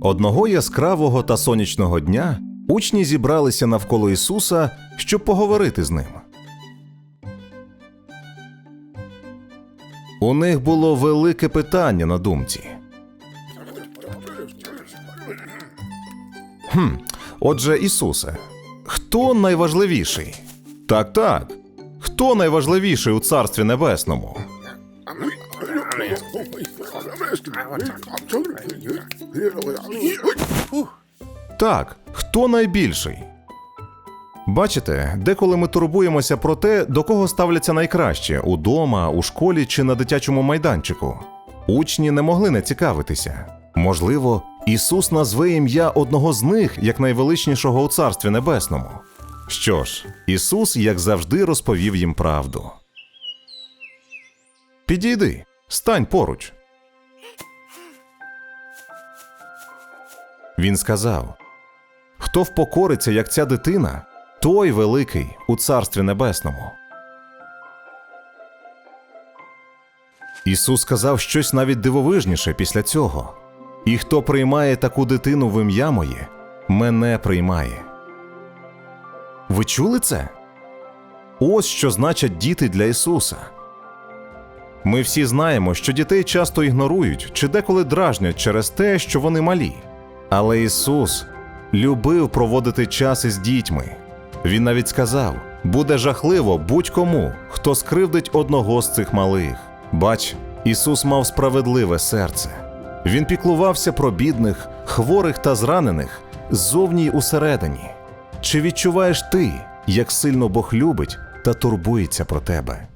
Одного яскравого та сонячного дня учні зібралися навколо Ісуса, щоб поговорити з ним. У них було велике питання на думці. Хм, отже, Ісусе, хто найважливіший? Так, так. Хто найважливіший у Царстві Небесному? Так, хто найбільший? Бачите, деколи ми турбуємося про те, до кого ставляться найкраще удома, у школі чи на дитячому майданчику. Учні не могли не цікавитися. Можливо, Ісус назве ім'я одного з них як найвеличнішого у Царстві Небесному. Що ж, Ісус, як завжди, розповів їм правду. Підійди, стань поруч. Він сказав: Хто впокориться, як ця дитина, той великий у Царстві Небесному. Ісус сказав щось навіть дивовижніше після цього. І хто приймає таку дитину в ім'я моє, мене приймає. Ви чули це? Ось що значать діти для Ісуса. Ми всі знаємо, що дітей часто ігнорують чи деколи дражнять через те, що вони малі. Але Ісус любив проводити час із дітьми. Він навіть сказав: буде жахливо будь-кому, хто скривдить одного з цих малих. Бач, Ісус мав справедливе серце. Він піклувався про бідних, хворих та зранених ззовні й усередині. Чи відчуваєш ти, як сильно Бог любить та турбується про тебе?